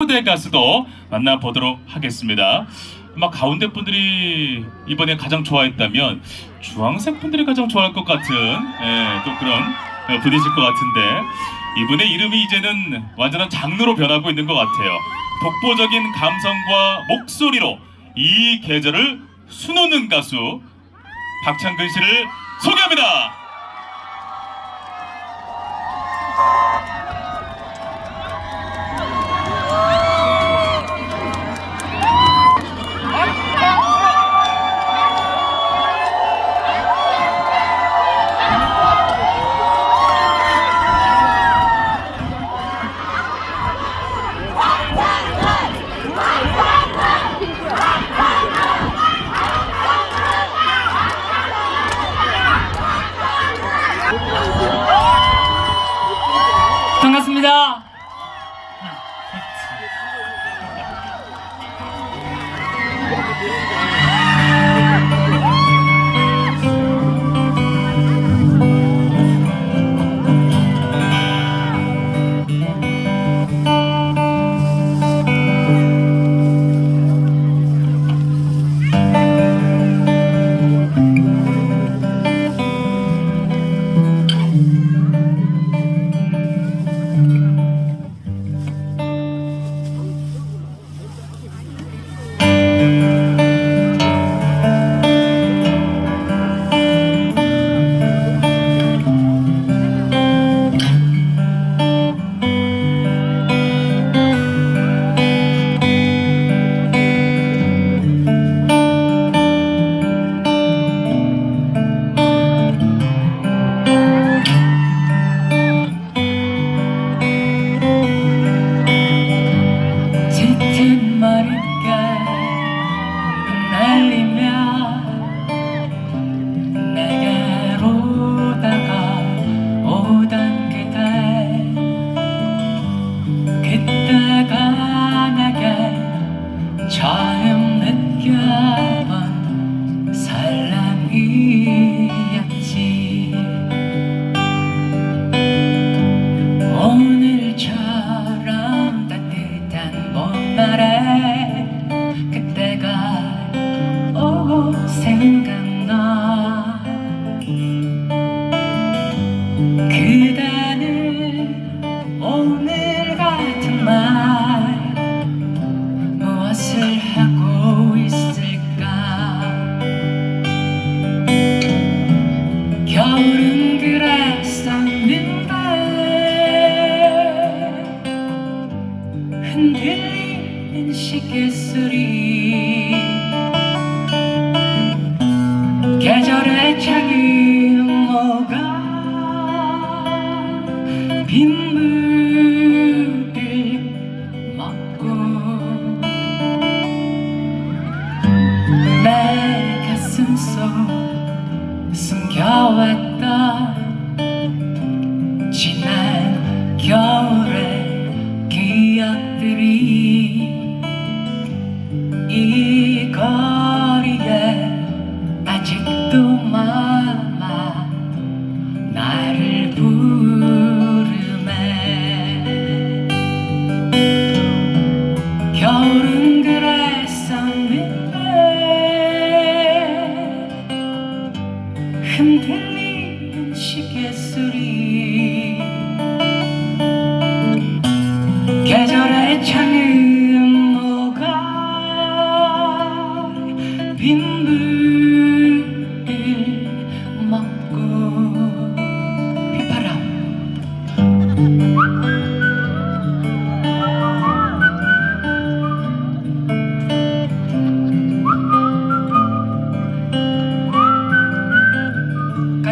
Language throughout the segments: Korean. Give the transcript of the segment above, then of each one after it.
무대 가수도 만나보도록 하겠습니다. 아마 가운데 분들이 이번에 가장 좋아했다면 주황색 분들이 가장 좋아할 것 같은 예, 또 그런 예, 분이실 것 같은데 이분의 이름이 이제는 완전한 장르로 변하고 있는 것 같아요. 독보적인 감성과 목소리로 이 계절을 수놓는 가수 박창근 씨를 소개합니다. 반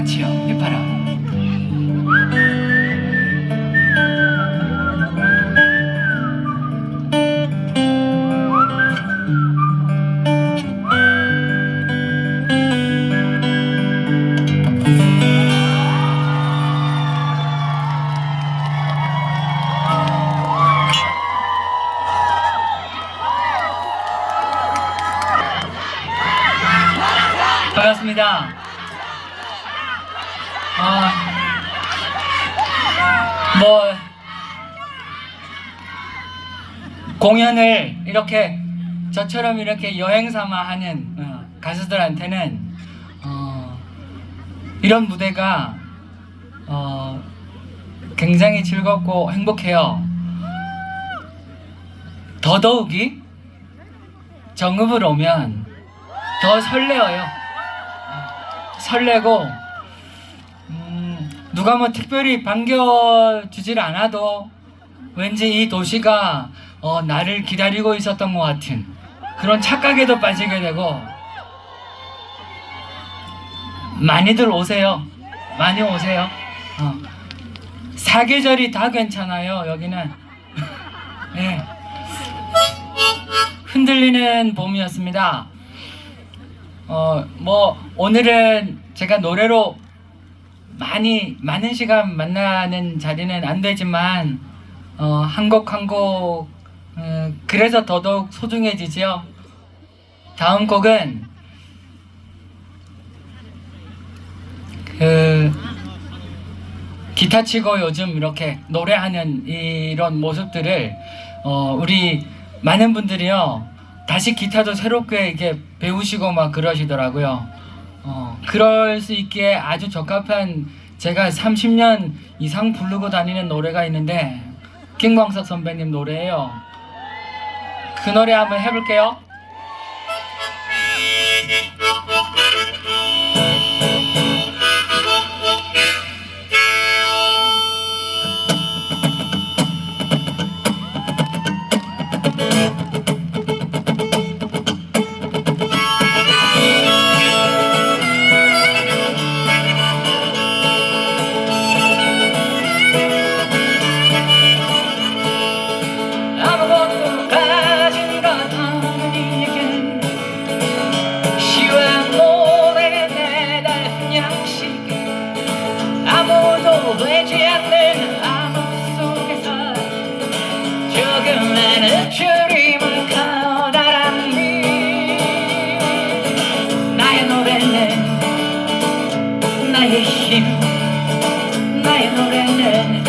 같 뭐 공연을 이렇게 저처럼 이렇게 여행 삼아 하는 어, 가수들한테는 어, 이런 무대가 어, 굉장히 즐겁고 행복해요. 더더욱이 정읍을 오면 더 설레어요. 어, 설레고 음, 누가 뭐 특별히 반겨주질 않아도 왠지 이 도시가 어, 나를 기다리고 있었던 것 같은 그런 착각에도 빠지게 되고 많이들 오세요. 많이 오세요. 어. 사계절이 다 괜찮아요. 여기는. 네. 흔들리는 봄이었습니다. 어, 뭐 오늘은 제가 노래로 많이 많은 시간 만나는 자리는 안 되지만 어, 한 곡 한곡 어, 그래서 더더욱 소중해지지요. 다음 곡은 그 기타 치고 요즘 이렇게 노래하는 이런 모습들을 어, 우리 많은 분들이요 다시 기타도 새롭게 이렇게 배우시고 막 그러시더라고요. 어, 그럴 수 있기에 아주 적합한 제가 30년 이상 부르고 다니는 노래가 있는데 김광석 선배님 노래예요. 그 노래 한번 해볼게요. 노래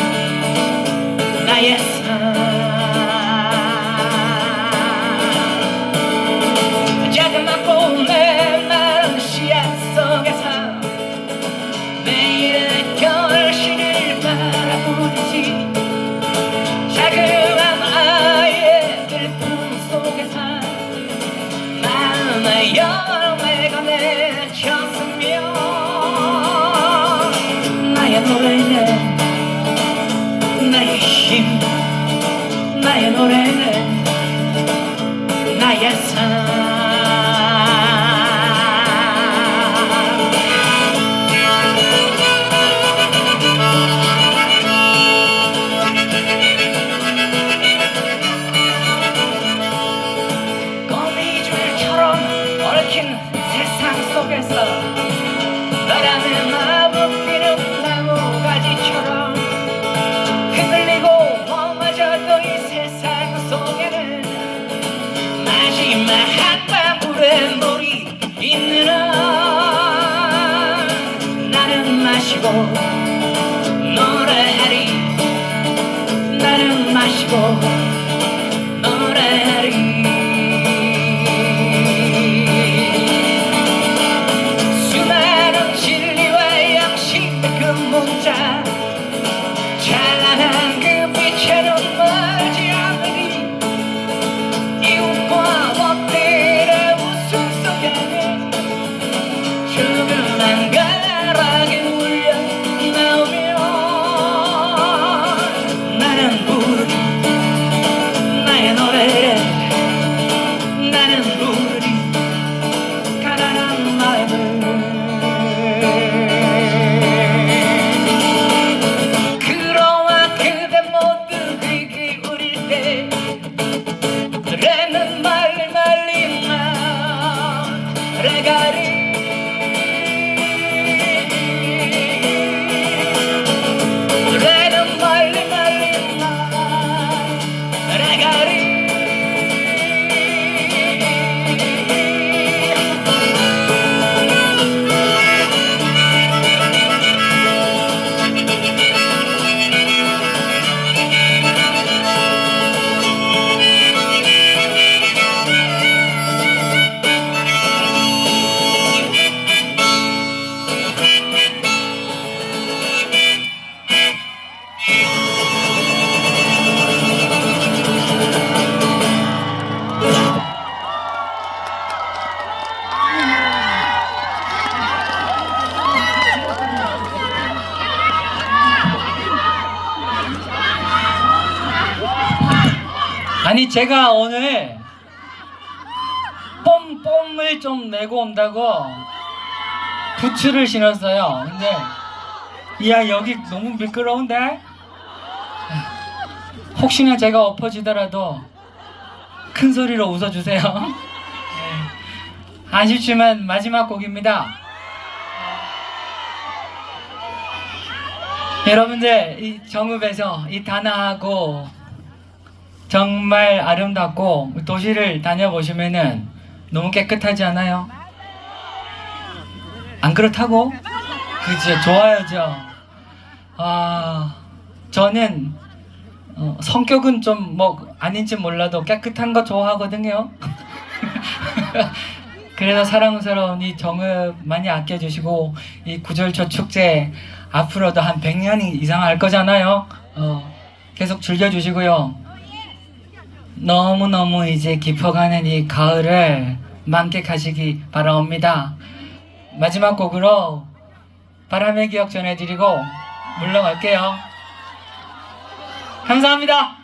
나의 나 이 제가 오늘 뽐뽐을 좀 내고 온다고 부츠를 신었어요. 근데 야 여기 너무 미끄러운데 혹시나 제가 엎어지더라도 큰 소리로 웃어주세요. 네. 아쉽지만 마지막 곡입니다. 여러분들 이 정읍에서 이 다나하고 정말 아름답고 도시를 다녀보시면은 너무 깨끗하지 않아요? 안 그렇다고? 그죠 좋아요죠. 아 저는 어, 성격은 좀 뭐 아닌지 몰라도 깨끗한 거 좋아하거든요. 그래서 사랑스러운 이 정읍 많이 아껴주시고 이 구절초 축제 앞으로도 한 100년 이상 할 거잖아요. 어, 계속 즐겨주시고요. 너무너무 이제 깊어가는 이 가을을 만끽하시기 바라옵니다. 마지막 곡으로 바람의 기억 전해드리고 물러갈게요. 감사합니다.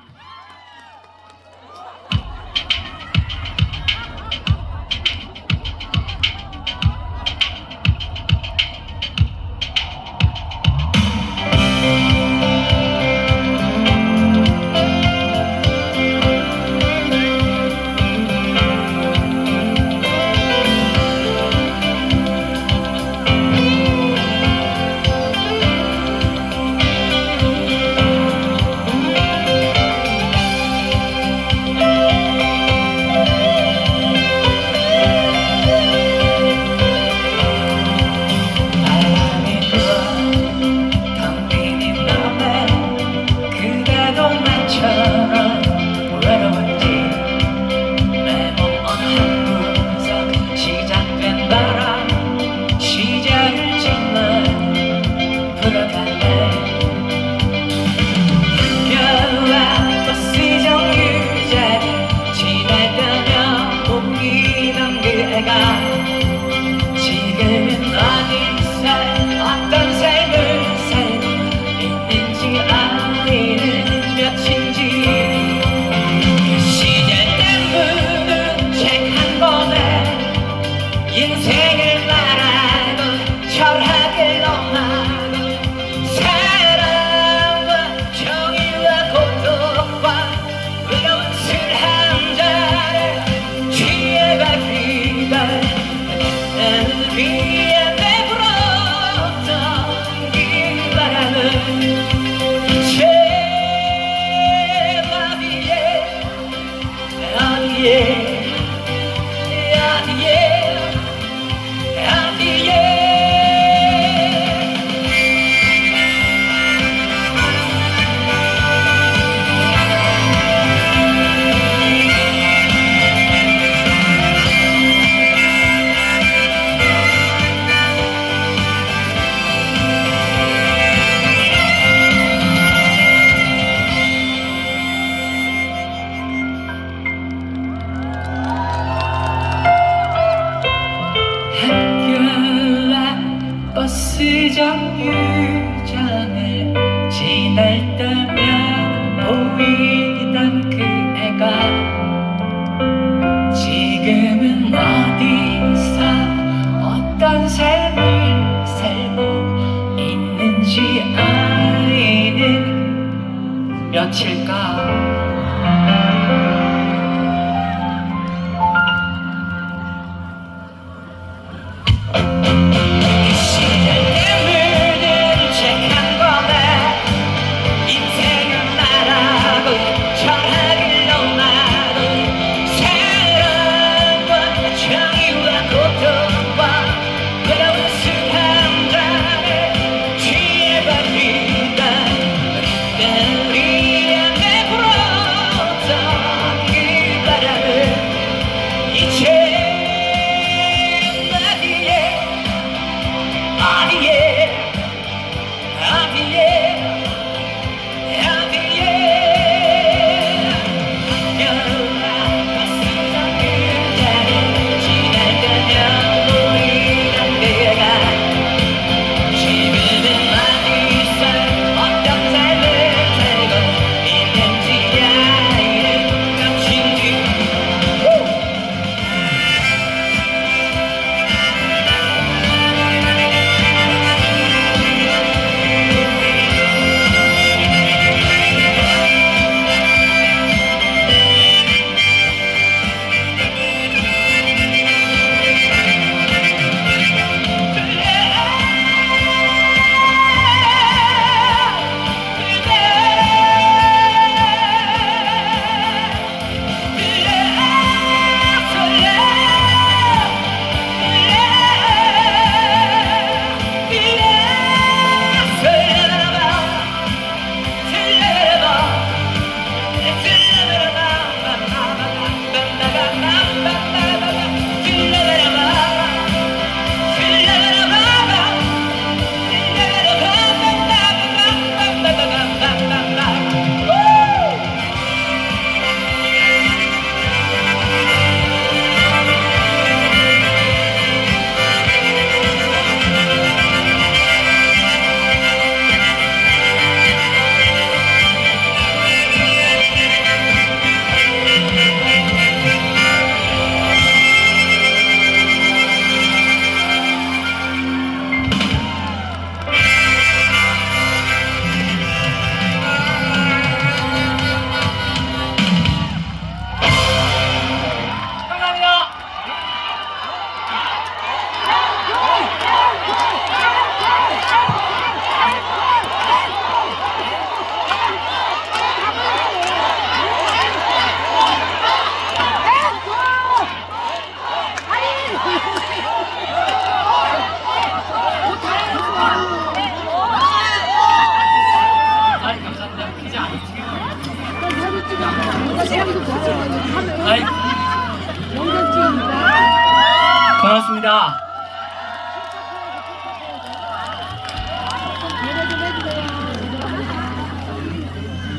반갑습니다.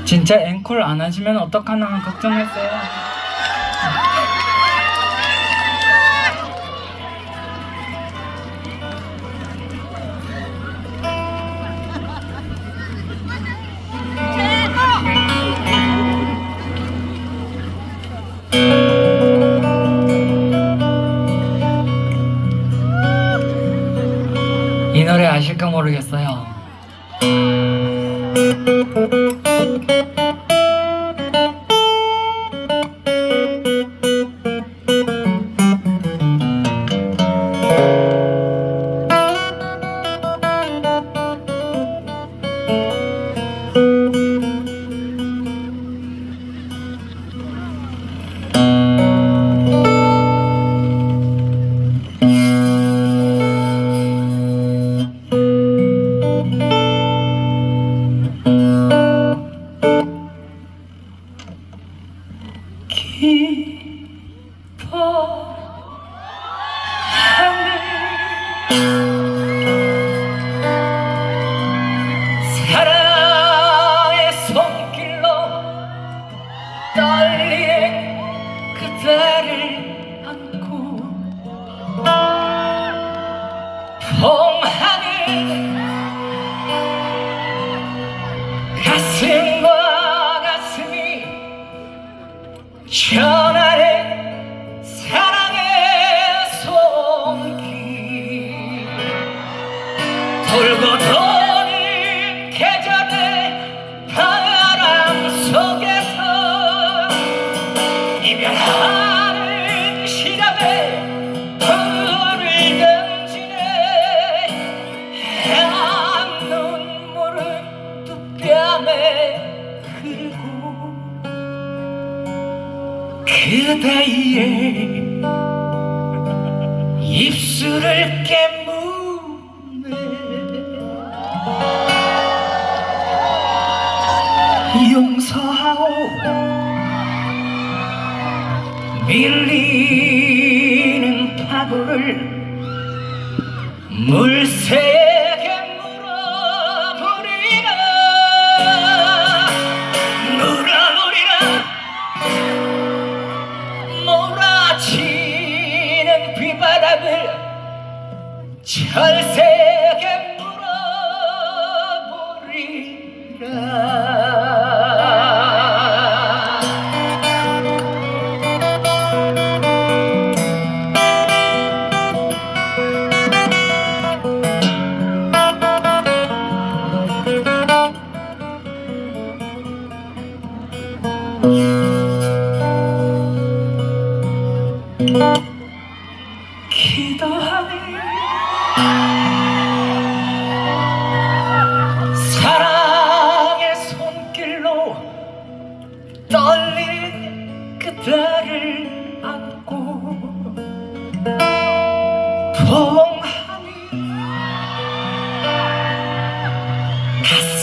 진짜 앵콜 안 하시면 어떡하나 걱정했어요. 모르겠어요. 밤에 그리고 그대의 입술을 깨무네. 용서하오. 밀리는 파도를 물새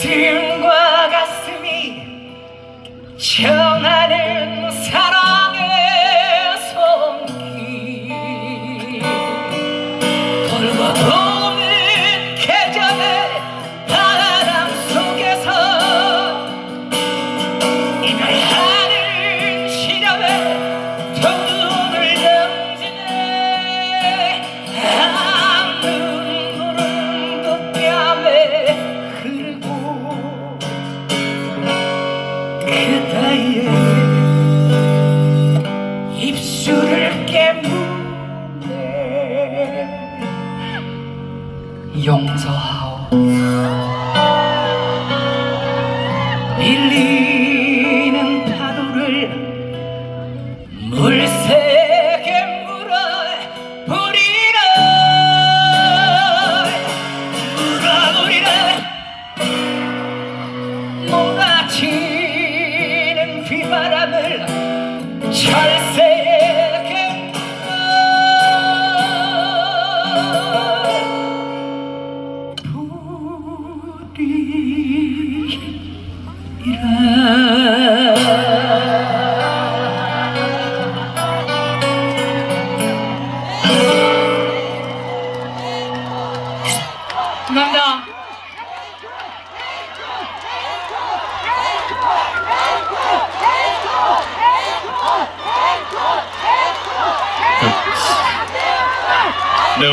가슴과 가슴이 전화 用咗后。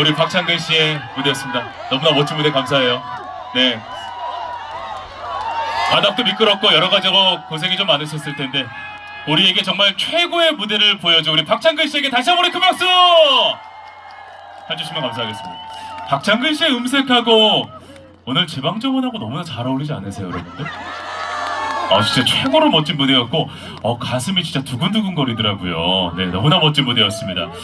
우리 박창근 씨의 무대였습니다. 너무나 멋진 무대 감사해요. 네. 바닥도 미끄럽고 여러 가지로 고생이 좀 많으셨을 텐데 우리에게 정말 최고의 무대를 보여줘 우리 박창근 씨에게 다시 한번 큰 박수 해주시면 감사하겠습니다. 박창근 씨의 음색하고 오늘 제방정원하고 너무나 잘 어울리지 않으세요, 여러분들? 아 진짜 최고로 멋진 무대였고 어 가슴이 진짜 두근두근 거리더라고요. 네 너무나 멋진 무대였습니다.